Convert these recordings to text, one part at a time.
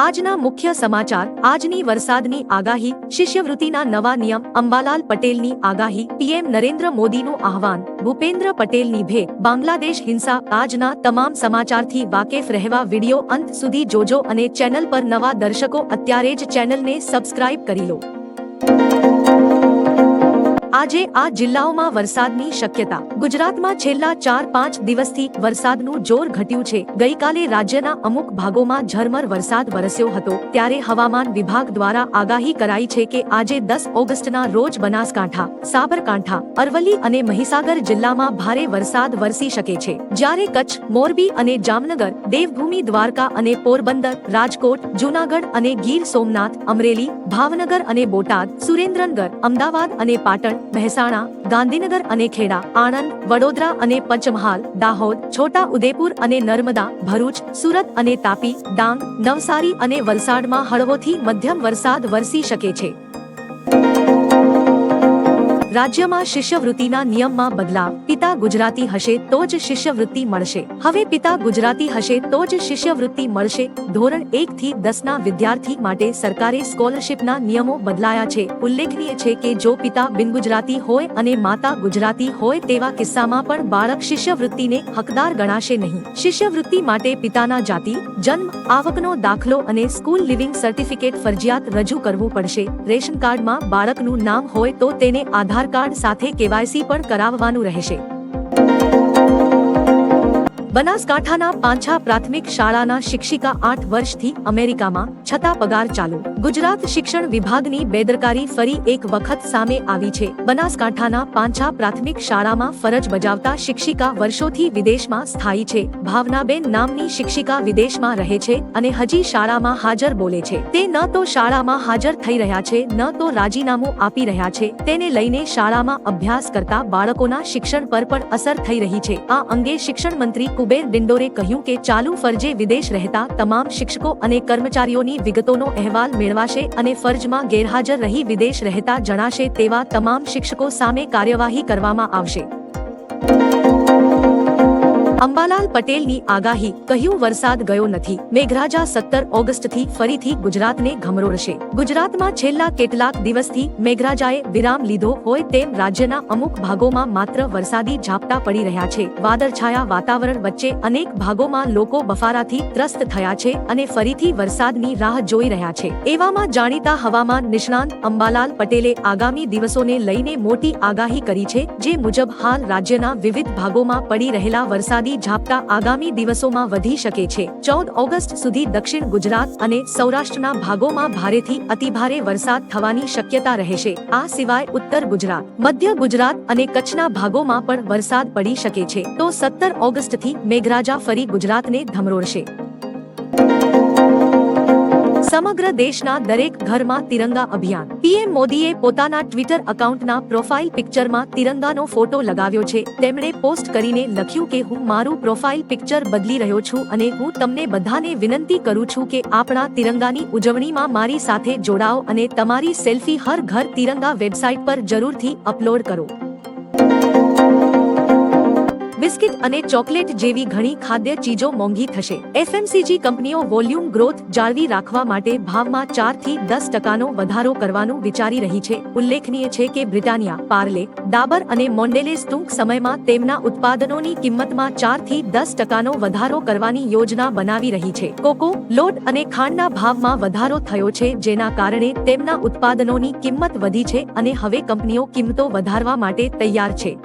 આજના મુખ્ય સમાચાર, આજની વરસાદની આગાહી, શિષ્યવૃત્તિના નવા નિયમ, અંબાલાલ પટેલની આગાહી, પીએમ નરેન્દ્ર મોદીનું આહવાન, ભૂપેન્દ્ર પટેલની ભેટ, બાંગ્લાદેશ હિંસા, આજના તમામ સમાચારથી વાકેફ રહેવા વિડિયો અંત સુધી જોજો અને ચેનલ પર નવા દર્શકો અત્યારે જ ચેનલને સબસ્ક્રાઇબ કરી લો. આજે આ જિલ્લાઓમાં વરસાદની શક્યતા. ગુજરાતમાં છેલ્લા ચાર પાંચ દિવસથી વરસાદનું જોર ઘટ્યું છે. ગઈકાલે રાજ્યના અમુક ભાગોમાં ઝરમર વરસાદ વરસ્યો હતો. ત્યારે હવામાન વિભાગ દ્વારા આગાહી કરાઈ છે કે આજે દસ ઓગસ્ટના રોજ બનાસકાંઠા, સાબરકાંઠા, અરવલ્લી અને મહીસાગર જિલ્લામાં ભારે વરસાદ વરસી શકે છે. જ્યારે કચ્છ, મોરબી અને જામનગર, દેવભૂમિ, દ્વારકા અને પોરબંદર, રાજકોટ, જૂનાગઢ અને ગીર સોમનાથ, અમરેલી, ભાવનગર અને બોટાદ, સુરેન્દ્રનગર, અમદાવાદ અને પાટણ મહેસાણા ગાંધીનગર અને ખેડા, આણંદ, વડોદરા અને પંચમહાલ, દાહોદ, છોટા ઉદેપુર અને નર્મદા, ભરૂચ, સુરત અને તાપી, ડાંગ, નવસારી અને વલસાડમાં હળવોથી મધ્યમ વરસાદ વરસી શકે છે. રાજ્યમાં શિષ્યવૃત્તિના નિયમમાં બદલાવ. પિતા ગુજરાતી હશે તો જ શિષ્યવૃત્તિ મળશે. હવે પિતા ગુજરાતી હશે તો જ શિષ્યવૃત્તિ મળશે. ધોરણ એક થી દસ ના વિદ્યાર્થી માટે સરકારે સ્કોલરશીપના નિયમો બદલાયા છે. ઉલ્લેખનીય છે કે જો પિતા બિન ગુજરાતી હોય અને માતા ગુજરાતી હોય તેવા કિસ્સામાં પણ બાળક શિષ્યવૃત્તિને હકદાર ગણાશે નહીં. શિષ્યવૃત્તિ માટે પિતાના જાતિ, જન્મ, આવકનો દાખલો અને સ્કૂલ લિવિંગ સર્ટિફિકેટ ફરજિયાત રજૂ કરવું પડશે. રેશન કાર્ડમાં બાળકનું નામ હોય તો તેને આધાર કાર્ડ સાથે કેવાયસી પણ કરાવવાનું રહેશે. બનાસકાંઠાના પાંછા પ્રાથમિક શાળાના શિક્ષિકા આઠ વર્ષથી અમેરિકામાં, છતાં પગાર ચાલુ. ગુજરાત શિક્ષણ વિભાગની બેદરકારી ફરી એક વખત સામે આવી છે. બનાસકાંઠાના પાંછા પ્રાથમિક શાળામાં ફરજ બજાવતા શિક્ષિકા વર્ષોથી વિદેશમાં સ્થાયી છે. ભાવનાબેન નામની શિક્ષિકા વિદેશમાં રહે છે અને હજી શાળામાં હાજર બોલે છે. તે ન તો શાળામાં હાજર થઈ રહ્યા છે, ન તો રાજીનામું આપી રહ્યા છે. તેને લઈને શાળામાં અભ્યાસ કરતા બાળકોના શિક્ષણ પર પણ અસર થઈ રહી છે. આ અંગે શિક્ષણ મંત્રી કુબેર ડિંડોરે કહ્યું કે ચાલુ ફરજે વિદેશ રહેતા તમામ શિક્ષકો અને કર્મચારીઓની વિગતોનો અહેવાલ મેળવાશે અને ફરજમાં ગેરહાજર રહી વિદેશ રહેતા જણાશે તેવા તમામ શિક્ષકો સામે કાર્યવાહી કરવામાં આવશે. અંબાલાલ પટેલની આગાહી, કહ્યું વરસાદ ગયો નથી. મેઘરાજા સત્તર ઓગસ્ટથી ફરીથી ગુજરાતને ઘમરોળશે ગુજરાતમાં છેલ્લા કેટલાક દિવસથી મેઘરાજાએ વિરામ લીધો હોય તેમ રાજ્યના અમુક ભાગોમાં માત્ર વરસાદી ઝાપટા પડી રહ્યા છે. વાદળછાયા વાતાવરણ વચ્ચે અનેક ભાગોમાં લોકો બફારાથી ત્રસ્ત થયા છે અને ફરીથી વરસાદની રાહ જોઈ રહ્યા છે. એવામાં જાણીતા હવામાન નિષ્ણાંત અંબાલાલ પટેલે આગામી દિવસોને લઈને મોટી આગાહી કરી છે, જે મુજબ હાલ રાજ્યના વિવિધ ભાગોમાં પડી રહેલા વરસાદી ઝાપટા આગામી દિવસોમાં વધી શકે છે. ચૌદ ઓગસ્ટ સુધી દક્ષિણ ગુજરાત અને સૌરાષ્ટ્રના ભાગોમાં ભારેથી અતિભારે વરસાદ થવાની શક્યતા રહેશે. આ સિવાય ઉત્તર ગુજરાત, મધ્ય ગુજરાત અને કચ્છના ભાગોમાં પણ વરસાદ પડી શકે છે. તો સત્તર ઓગસ્ટથી મેઘરાજા ફરી ગુજરાતને ધમરોળશે. સમગ્ર દેશના દરેક ઘરમાં તિરંગા અભિયાન. પીએમ મોદીએ પોતાના ટ્વિટર એકાઉન્ટના પ્રોફાઇલ પિક્ચરમાં તિરંગાનો ફોટો લગાવ્યો છે. તેમણે પોસ્ટ કરીને લખ્યું કે, હું મારું પ્રોફાઇલ પિક્ચર બદલી રહ્યો છું અને હું તમને બધાને વિનંતી કરું છું કે આપણા તિરંગાની ઉજવણીમાં મારી સાથે જોડાઓ અને તમારી સેલ્ફી હર ઘર તિરંગા વેબસાઇટ પર જરૂરથી અપલોડ કરો. બિસ્કિટ અને ચોકલેટ જેવી ઘણી ખાદ્ય ચીજો મોંઘી થશે. એફએમસીજી કંપનીઓ વોલ્યુમ ગ્રોથ જાળવી રાખવા માટે ભાવમાં ચારથી દસ ટકાનો વધારો કરવાનું વિચારી રહી છે. ઉલ્લેખનીય છે કે બ્રિટાનિયા, પાર્લે, ડાબર અને મોન્ડેલેસ ટૂંક સમયમાં તેમના ઉત્પાદનોની કિંમતમાં ચારથી દસ ટકાનો વધારો કરવાની યોજના બનાવી રહી છે. કોકો, લોટ અને ખાંડના ભાવમાં વધારો થયો છે, જેના કારણે તેમના ઉત્પાદનોની કિંમત વધી છે અને હવે કંપનીઓ કિંમતો વધારવા માટે તૈયાર છે.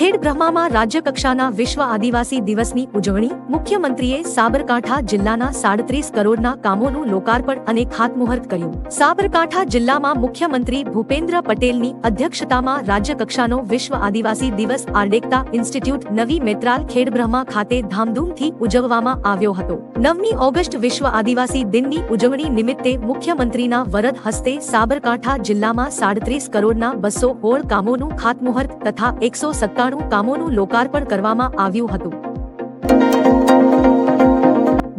ખેડબ્રહ્મામાં રાજ્યકક્ષાના વિશ્વ આદિવાસી દિવસની ઉજવણી મુખ્યમંત્રીએ સાબરકાંઠા જિલ્લાના સાડત્રીસ કરોડના કામોનું લોકાર્પણ અને ખાતમુહૂર્ત કર્યું. સાબરકાંઠા જિલ્લામાં મુખ્યમંત્રી ભૂપેન્દ્ર પટેલની અધ્યક્ષતામાં રાજ્યકક્ષાનો વિશ્વ આદિવાસી દિવસ આર્ડેકતા ઇન્સ્ટિટ્યૂટ નવી મેત્રાલ ખેડબ્રહ્મા ખાતે ધામધૂમથી ઉજવવામાં આવ્યો હતો. નવમી ઓગસ્ટ વિશ્વ આદિવાસી દિનની ઉજવણી નિમિત્તે મુખ્યમંત્રીના વરદ હસ્તે સાબરકાંઠા જિલ્લામાં સાડત્રીસ કરોડના બસો હોળ કામોનું ખાતમુહૂર્ત તથા એકસો સત્તાણું કામોનું લોકાર્પણ કરવામાં આવ્યું હતું.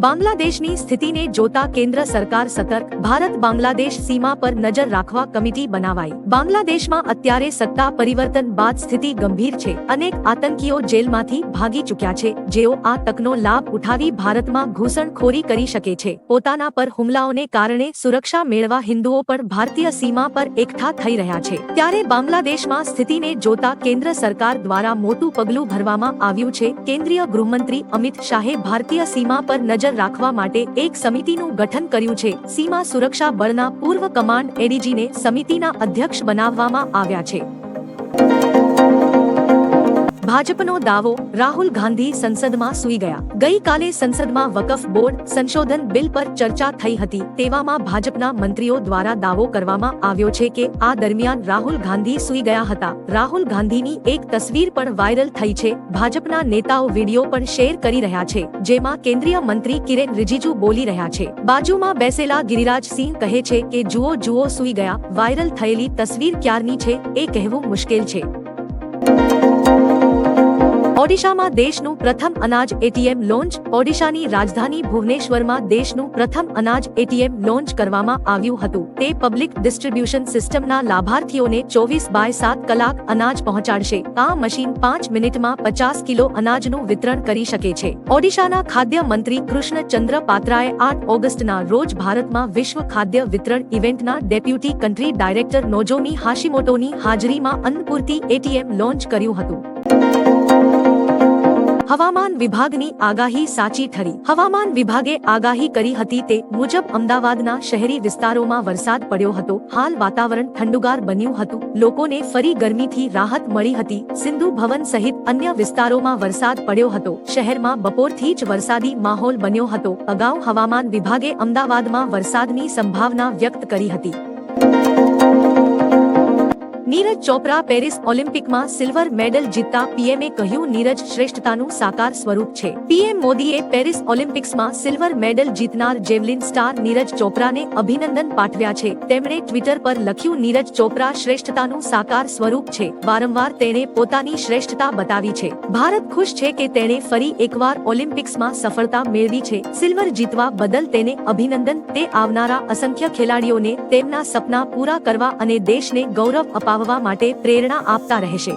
બાંગ્લાદેશની સ્થિતિને જોતા કેન્દ્ર સરકાર સતર્ક. ભારત બાંગ્લાદેશ સીમા પર નજર રાખવા કમિટી બનાવાઈ. બાંગ્લાદેશમાં અત્યારે સત્તા પરિવર્તન બાદ સ્થિતિ ગંભીર છે. અનેક આતંકીઓ જેલમાંથી ભાગી ચૂક્યા છે. જેઓ આ તકનો લાભ ઉઠાવી ભારતમાં ઘૂસણખોરી કરી શકે છે. પોતાના પર હુમલાઓને કારણે સુરક્ષા મેળવા હિન્દુઓ પણ ભારતીય સીમા પર એકઠા થઈ રહ્યા છે. ત્યારે બાંગ્લાદેશમાં સ્થિતિને જોતા કેન્દ્ર સરકાર દ્વારા મોટું પગલું ભરવામાં આવ્યું છે. કેન્દ્રીય ગૃહમંત્રી અમિત શાહે ભારતીય સીમા પર નજર રાખવા માટે એક સમિતિનું ગઠન કર્યું છે. સીમા સુરક્ષા બળના પૂર્વ કમાન્ડ એડીજીને સમિતિના અધ્યક્ષ બનાવવામાં આવ્યા છે. ભાજપનો દાવો રાહુલ ગાંધી સંસદમાં સૂઈ ગયા. ગઈકાલે સંસદમાં વકફ બોર્ડ સંશોધન બિલ પર ચર્ચા થઈ હતી તેવામાં ભાજપના મંત્રીઓ દ્વારા દાવો કરવામાં આવ્યો છે કે આ દરમિયાન રાહુલ ગાંધી સૂઈ ગયા હતા. રાહુલ ગાંધીની એક તસવીર પણ વાયરલ થઈ છે. ભાજપના નેતાઓ વીડિયો પણ શેર કરી રહ્યા છે, જેમાં કેન્દ્રીય મંત્રી કિરેન રિજિજુ બોલી રહ્યા છે. બાજુમાં બેસેલા ગિરિરાજ સિંહ કહે છે કે જુઓ જુઓ સૂઈ ગયા, વાયરલ થયેલી તસવીર ક્યારની છે, એ કહેવું મુશ્કેલ છે. ઓડિશામાં દેશનું પ્રથમ અનાજ એટીએમ લોન્ચ, ઓડિશાની રાજધાની ભુવનેશ્વરમાં દેશનું પ્રથમ અનાજ એટીએમ લોન્ચ કરવામાં આવ્યું હતું. તે પબ્લિક ડિસ્ટ્રીબ્યુશન સિસ્ટમના લાભાર્થીઓને ચોવીસ બાય સાત કલાક અનાજ પહોંચાડશે. આ મશીન પાંચ મિનિટમાં પચાસ કિલો અનાજનું વિતરણ કરી શકે છે. ઓડિશાના ખાદ્ય મંત્રી કૃષ્ણચંદ્ર પાત્રાએ આઠ ઓગસ્ટના રોજ ભારતમાં વિશ્વ ખાદ્ય વિતરણ ઇવેન્ટના ડેપ્યુટી કન્ટ્રી ડાયરેક્ટર નોજોમી હાશિમોટોની હાજરીમાં અન્નપૂર્તિ એટીએમ લોન્ચ કર્યું હતું. હવામાન વિભાગની આગાહી સાચી ઠરી. હવામાન વિભાગે આગાહી કરી હતી તે મુજબ અમદાવાદના શહેરી વિસ્તારોમાં વરસાદ પડ્યો હતો. હાલ વાતાવરણ ઠંડુગાર બન્યું હતું. લોકોને ફરી ગરમીથી રાહત મળી હતી. સિંધુ ભવન સહિત અન્ય વિસ્તારોમાં વરસાદ પડ્યો હતો. શહેરમાં બપોરથી જ વરસાદી માહોલ બન્યો હતો. અગાઉ હવામાન વિભાગે અમદાવાદમાં વરસાદની સંભાવના વ્યક્ત કરી હતી. નીરજ ચોપરા પેરિસ ઓલિમ્પિકમાં સિલ્વર મેડલ જીતતા પીએમએ કહ્યું, નીરજ શ્રેષ્ઠતાનું સાકાર સ્વરૂપ છે. પીએમ મોદીએ પેરિસ ઓલિમ્પિક્સમાં સિલ્વર મેડલ જીતનાર જેવલિન સ્ટાર નીરજ ચોપરાને અભિનંદન પાઠવ્યા છે. તેમણે ટ્વિટર પર લખ્યું, નીરજ ચોપરા શ્રેષ્ઠતાનું સાકાર સ્વરૂપ છે. વારંવાર તેણે પોતાની શ્રેષ્ઠતા બતાવી છે. ભારત ખુશ છે કે તેણે ફરી એકવાર ઓલિમ્પિક્સમાં સફળતા મેળવી છે. સિલ્વર જીતવા બદલ તેને અભિનંદન. તે આવનારા અસંખ્ય ખેલાડીઓને તેમના સપના પૂરા કરવા અને દેશને ગૌરવ અપાવવા માટે પ્રેરણા આપતા રહેશે.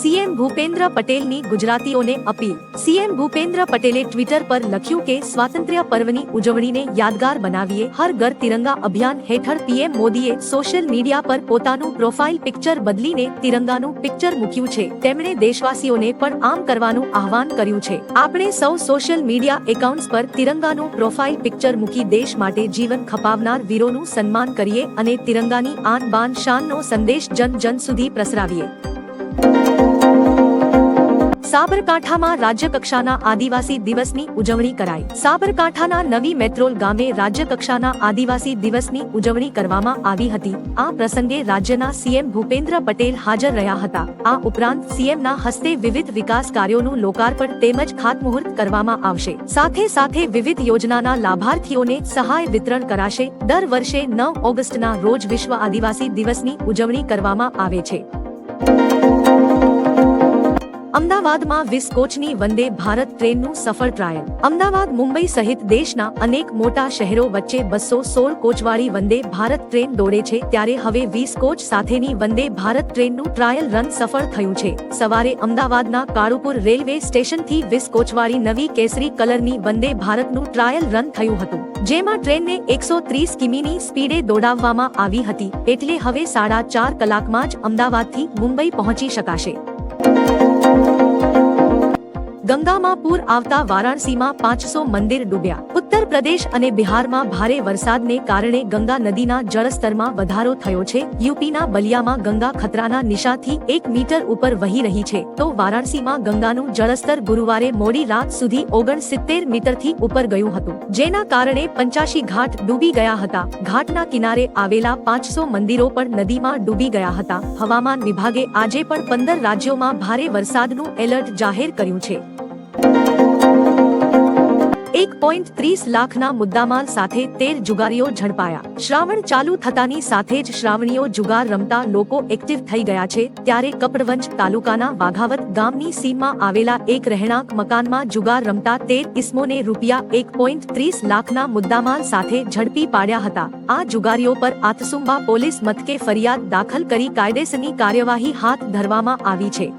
સીએમ ભૂપેન્દ્ર પટેલની ગુજરાતીઓને અપીલ. સીએમ ભૂપેન્દ્ર પટેલે ટ્વિટર પર લખ્યું કે, સ્વાતંત્ર્ય પર્વની ઉજવણીને યાદગાર બનાવીએ હર ઘર તિરંગા અભિયાન હેઠળ પીએમ મોદીએ સોશિયલ મીડિયા પર પોતાનું પ્રોફાઇલ પિક્ચર બદલીને તિરંગાનું પિક્ચર મૂક્યું છે. તેમણે દેશવાસીઓને પણ આમ કરવાનું આહવાન કર્યું છે. આપણે સૌ સોશિયલ મીડિયા એકાઉન્ટ્સ પર તિરંગાનું પ્રોફાઇલ પિક્ચર મૂકી દેશ માટે જીવન ખપાવનાર વીરોનું સન્માન કરીએ અને તિરંગાની આન બાન શાનનો સંદેશ જન જન સુધી પ્રસરાવીએ. સાબરકાંઠામાં રાજ્યકક્ષાના આદિવાસી દિવસની ઉજવણી કરાઈ. સાબરકાંઠાના નવી મેટ્રોલ ગામે રાજ્યકક્ષાના આદિવાસી દિવસની ઉજવણી કરવામાં આવી હતી. આ પ્રસંગે રાજ્યના સીએમ ભૂપેન્દ્ર પટેલ હાજર રહ્યા હતા. આ ઉપરાંત સીએમના હસ્તે વિવિધ વિકાસ કાર્યોનું લોકાર્પણ તેમજ ખાતમુહૂર્ત કરવામાં આવશે. સાથે સાથે વિવિધ યોજનાના લાભાર્થીઓને સહાય વિતરણ કરાશે. દર વર્ષે નવ ઓગસ્ટના રોજ વિશ્વ આદિવાસી દિવસની ઉજવણી કરવામાં આવે છે. અમદાવાદમાં વીસ કોચની વંદે ભારત ટ્રેનનું સફળ ટ્રાયલ. અમદાવાદ, મુંબઈ સહિત દેશના અનેક મોટા શહેરો વચ્ચે બસો સોળ કોચવાળી વંદે ભારત ટ્રેન દોડે છે ત્યારે હવે વીસ કોચ સાથેની વંદે ભારત ટ્રેનનું ટ્રાયલ રન સફળ થયું છે. સવારે અમદાવાદના કાળુપુર રેલવે સ્ટેશનથી વીસ કોચવાળી નવી કેસરી કલરની વંદે ભારતનું ટ્રાયલ રન થયું હતું, જેમાં ટ્રેનને એકસો ત્રીસ કિમીની સ્પીડે દોડાવવામાં આવી હતી. એટલે હવે સાડા ચાર કલાકમાં જ અમદાવાદથી મુંબઈ પહોંચી શકાશે. Thank you. ગંગામાં પૂર આવતા વારાણસીમાં પાંચસો મંદિર ડૂબ્યા. ઉત્તર પ્રદેશ અને બિહારમાં ભારે વરસાદને કારણે ગંગા નદીના જળસ્તરમાં વધારો થયો છે. યુપીના બલિયામાં ગંગા ખતરાના નિશાથી એક મીટર ઉપર વહી રહી છે. તો વારાણસીમાં ગંગાનું જળસ્તર ગુરુવારે મોડી રાત સુધી ઓગણસિત્તેર મીટરથી ઉપર ગયું હતું. જેના કારણે પંચાશી ઘાટ ડૂબી ગયા હતા. ઘાટના કિનારે આવેલા પાંચસો મંદિરો પણ નદીમાં ડૂબી ગયા હતા. હવામાન વિભાગે આજે પણ પંદર રાજ્યોમાં ભારે વરસાદનું એલર્ટ જાહેર કર્યું છે. એક પોઈન્ટ ત્રીસ લાખના મુદ્દામાલ સાથે તેર જુગારીઓ ઝડપાયા. શ્રાવણ ચાલુ થતાની સાથે જ શ્રાવણીઓ જુગાર રમતા લોકો એક્ટિવ થઈ ગયા છે, ત્યારે કપડવંજ તાલુકાના વાઘાવત ગામની સીમમાં આવેલા એક રહેણાંક મકાનમાં જુગાર રમતા તેર ઇસમોને રૂપિયા એક પોઈન્ટ ત્રીસ લાખના મુદ્દામાલ સાથે ઝડપી પાડ્યા હતા. આ જુગારીઓ પર આતસુંબા પોલીસ મથકે ફરિયાદ દાખલ કરી કાયદેસરની કાર્યવાહી હાથ ધરવામાં આવી છે.